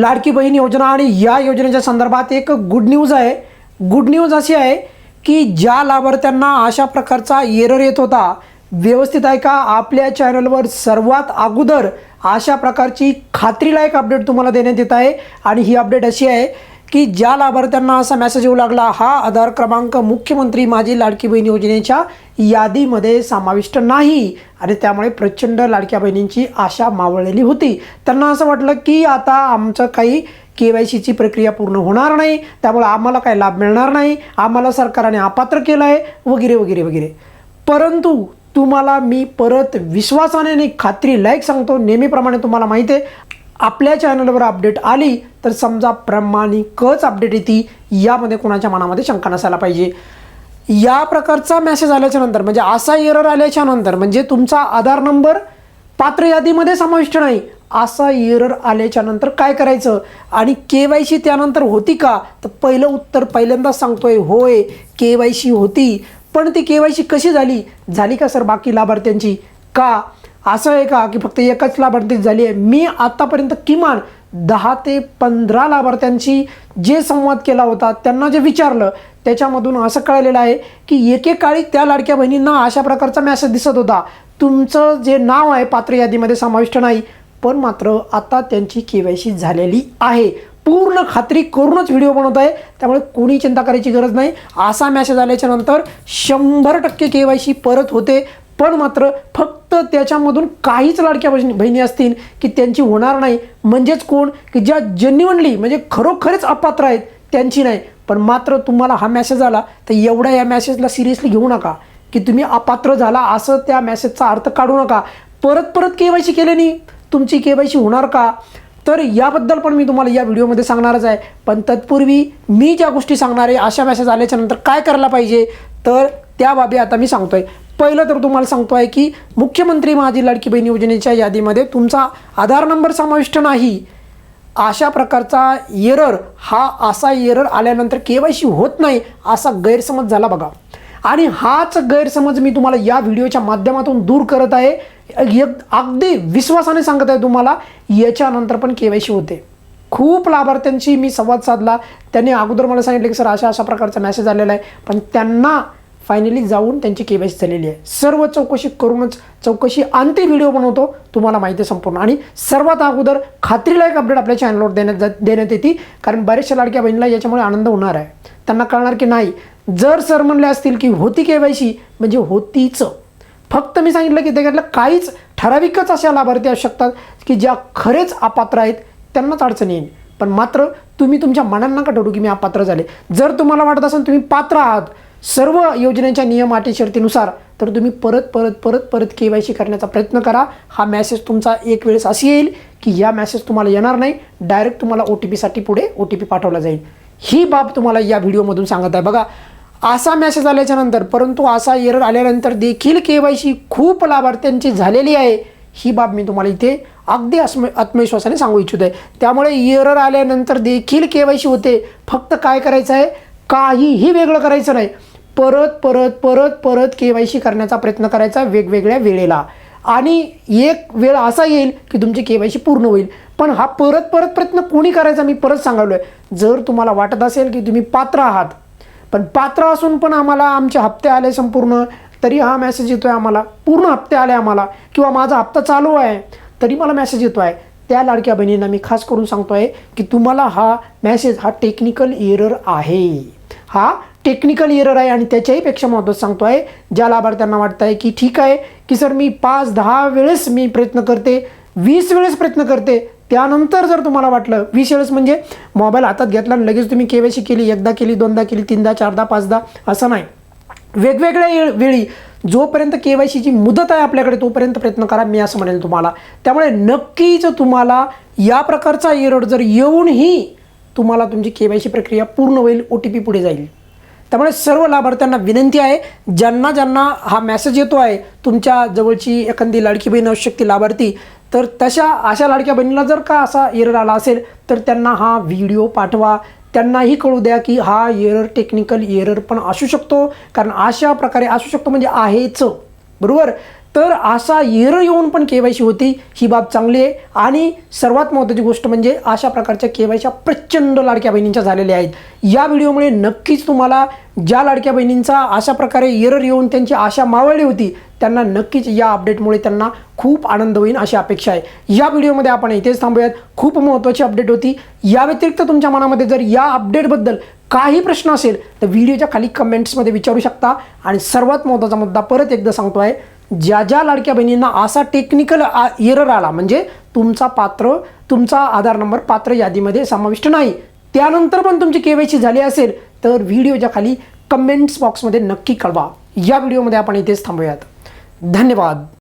लाडकी बहीण योजना आणि या योजनेच्या संदर्भात एक गुड न्यूज आहे. गुड न्यूज अशी आहे की ज्या लाभार्थ्यांना अशा प्रकारचा एरर येत होता व्यवस्थित आहे का? आपल्या चॅनलवर सर्वात अगोदर अशा प्रकारची खात्रीलायक अपडेट तुम्हाला देण्यात येत आहे. आणि ही अपडेट अशी आहे की ज्या लाभार्थ्यांना असा मेसेज येऊ लागला हा आधार क्रमांक मुख्यमंत्री माझी लाडकी बहीण योजनेच्या यादीमध्ये समाविष्ट नाही. आणि त्यामुळे प्रचंड लाडक्या बहिणींची आशा मावळलेली होती. त्यांना असं वाटलं की आता आमचं काही के वाय सीची प्रक्रिया पूर्ण होणार नाही. त्यामुळे आम्हाला काही लाभ मिळणार नाही. आम्हाला सरकारने अपात्र केलं आहे वगैरे वगैरे वगैरे. परंतु तुम्हाला मी परत विश्वासाने आणि खात्री लायक सांगतो. नेहमीप्रमाणे तुम्हाला माहिती आहे आपल्या चॅनलवर अपडेट आली तर समजा प्रामाणिकच अपडेट येते यामध्ये कोणाच्या मनामध्ये शंका नसायला पाहिजे. या प्रकारचा मेसेज आल्याच्यानंतर म्हणजे असा एरर आल्याच्यानंतर म्हणजे तुमचा आधार नंबर पात्र यादीमध्ये समाविष्ट नाही. असा एरर आल्याच्यानंतर काय करायचं? आणि के वाय सी त्यानंतर होती का? तर पहिलं उत्तर पहिल्यांदाच सांगतोय होय के वाय सी होती. पण ती के वाय सी कशी झाली? झाली का सर? बाकी लाभार्थ्यांची? का? असं आहे का की फक्त एकच लाभार्थी झाली आहे? मी आत्तापर्यंत किमान दहा ते पंधरा लाभार्थ्यांशी जे संवाद केला होता त्यांना जे विचारलं त्याच्यामधून असं कळलेलं आहे की एकेकाळी त्या लाडक्या बहिणींना अशा प्रकारचा मॅसेज दिसत होता. तुमचं जे नाव आहे पात्र यादीमध्ये समाविष्ट नाही पण मात्र आता त्यांची के वाय सी झालेली आहे. पूर्ण खात्री करूनच व्हिडिओ बनवत आहे त्यामुळे कोणी चिंता करायची गरज नाही. असा मॅसेज आल्याच्यानंतर शंभर टक्के के वाय सी परत होते. पण मात्र फक्त त्याच्यामधून काहीच लाडक्या बहिणी बहिणी असतील की त्यांची होणार नाही. म्हणजेच कोण? की ज्या जेन्युअनली म्हणजे खरोखरच अपात्र आहेत त्यांची नाही. पण मात्र तुम्हाला हा मॅसेज आला तर एवढ्या या मेसेजला सिरियसली घेऊ नका. की तुम्ही अपात्र झाला असं त्या मेसेजचा अर्थ काढू नका. परत परत के वाय सी केल्याने तुमची के वाय सी होणार का? तर याबद्दल पण मी तुम्हाला या व्हिडिओमध्ये सांगणारच आहे. पण तत्पूर्वी मी ज्या गोष्टी सांगणार आहे अशा मेसेज आल्याच्यानंतर काय करायला पाहिजे? तर त्या बाबी आता मी सांगतोय. पहिलं तर तुम्हाला सांगतो आहे की मुख्यमंत्री माझी लाडकी बहीण योजनेच्या यादीमध्ये तुमचा आधार नंबर समाविष्ट नाही. अशा प्रकारचा एरर हा असा एरर आल्यानंतर के वाय सी होत नाही असा गैरसमज झाला बघा. आणि हाच गैरसमज मी तुम्हाला या व्हिडिओच्या माध्यमातून दूर करत आहे. एक अगदी विश्वासाने सांगत आहे तुम्हाला याच्यानंतर पण के वाय सी होते. खूप लाभार्थ्यांशी मी संवाद साधला. त्यांनी अगोदर मला सांगितलं की सर अशा अशा प्रकारचा मेसेज आलेला आहे. पण त्यांना फायनली जाऊन त्यांची के वाय सी झालेली आहे. सर्व चौकशी करूनच चौकशी अंतिम व्हिडिओ बनवतो. तुम्हाला माहिती आहे संपूर्ण. आणि सर्वात अगोदर खात्रीलायक अपडेट आपल्या चॅनलवर देण्यात जा देण्यात येते. कारण बऱ्याचशा लाडक्या बहिणीला याच्यामुळे आनंद होणार आहे. त्यांना कळणार की नाही जर सर म्हणले असतील की होती के वाय सी म्हणजे होतीच. फक्त मी सांगितलं की त्याच्यातलं काहीच ठराविकच अशा लाभार्थी असू शकतात की ज्या खरेच अपात्र आहेत त्यांनाच अडचण येईल. पण मात्र तुम्ही तुमच्या मनांना का ठरवू की मी अपात्र झाले. जर तुम्हाला वाटत असेल तुम्ही पात्र आहात सर्व योजनेच्या नियम अटी शर्तीनुसार तर तुम्ही परत परत परत परत के वाय सी करण्याचा प्रयत्न करा. हा मॅसेज तुमचा एक वेळेस अशी येईल की या मॅसेज तुम्हाला येणार नाही. डायरेक्ट तुम्हाला ओ टी पीसाठी पुढे ओ टी पी पाठवला जाईल. ही बाब तुम्हाला या व्हिडिओमधून सांगत आहे. बघा असा मेसेज आल्याच्यानंतर परंतु असा एरर आल्यानंतर देखील के वाय सी खूप लाभार्थ्यांची झालेली आहे. ही बाब मी तुम्हाला इथे अगदी अस्म आत्मविश्वासाने सांगू इच्छित आहे त्यामुळे एरर आल्यानंतर देखील के वाय सी होते. फक्त काय करायचं आहे? काहीही वेगळं करायचं नाही. परत परत परत परत के वाय सी करण्याचा प्रयत्न करायचा वेगवेगळ्या वेळेला. आणि एक वेळ असा येईल की तुमची के वाय सी पूर्ण होईल. पण हा परत परत प्रयत्न कोणी करायचा मी परत सांगायलो आहे जर तुम्हाला वाटत असेल की तुम्ही पात्र आहात पण पात्र असून पण आम्हाला आमचे हप्ते आले संपूर्ण तरी हा मेसेज येतो आहे आम्हाला. पूर्ण हप्ते आले आम्हाला. किंवा माझा हप्ता चालू आहे तरी मला मेसेज येतो आहे त्या लाडक्या बहिणींना मी खास करून सांगतो आहे की तुम्हाला हा मेसेज हा टेक्निकल एरर आहे. हा टेक्निकल एरर आहे आणि त्याच्याही पेक्षा महत्त्वाचं सांगतो आहे ज्या लाभार्थ्यांना वाटतं आहे की ठीक आहे की सर मी पाच दहा वेळेस मी प्रयत्न करते वीस वेळेस प्रयत्न करते त्यानंतर जर तुम्हाला वाटलं वीस वेळेस म्हणजे मोबाईल हातात घेतला आणि लगेच तुम्ही के वाय सी केली एकदा केली दोनदा केली तीनदा चारदा पाचदा असं नाही. वेगवेगळ्या वेळी जोपर्यंत के वाय सीची मुदत आहे आपल्याकडे तोपर्यंत प्रयत्न करा मी असं म्हणेल तुम्हाला. त्यामुळे नक्कीच तुम्हाला या प्रकारचा एरड जर येऊनही तुम्हाला तुमची के वाय सी प्रक्रिया पूर्ण होईल ओ टी पी पुढे जाईल. त्यामुळे सर्व लाभार्थ्यांना विनंती आहे ज्यांना ज्यांना हा मेसेज येतो आहे तुमच्या जवळची एखादी लाडकी बहीण असू शकते लाभार्थी तर तशा अशा लाडक्या बहिणीला जर का असा एरर आला असेल तर त्यांना हा व्हिडिओ पाठवा. त्यांनाही कळू द्या की हा एरर टेक्निकल एरर पण असू शकतो कारण अशा प्रकारे असू शकतो म्हणजे आहेच. बरोबर? तर असा येर येऊन पण के वाय सी होती ही बाब चांगली आहे. आणि सर्वात महत्त्वाची गोष्ट म्हणजे अशा प्रकारच्या के वाय प्रचंड लाडक्या बहिणींच्या झालेल्या आहेत. या व्हिडिओमुळे नक्कीच तुम्हाला ज्या लाडक्या बहिणींचा अशा प्रकारे एरर येऊन त्यांची आशा मावळली होती त्यांना नक्कीच या अपडेटमुळे त्यांना खूप आनंद होईल अशी अपेक्षा आहे. या व्हिडिओमध्ये आपण इथेच थांबूयात. खूप महत्त्वाची अपडेट होती. या व्यतिरिक्त तुमच्या मनामध्ये जर या अपडेटबद्दल काही प्रश्न असेल तर व्हिडिओच्या खाली कमेंट्समध्ये विचारू शकता. आणि सर्वात महत्त्वाचा मुद्दा परत एकदा सांगतो आहे ज्या ज्या लाडक्या बहिणींना असा टेक्निकल एरर आला म्हणजे तुमचा पात्र तुमचा आधार नंबर पात्र यादीमध्ये समाविष्ट नाही त्यानंतर पण तुमची केवायसी झाली असेल तर व्हिडिओच्या खाली कमेंट्स बॉक्समध्ये नक्की कळवा. या व्हिडिओमध्ये आपण इथेच थांबूयात. धन्यवाद.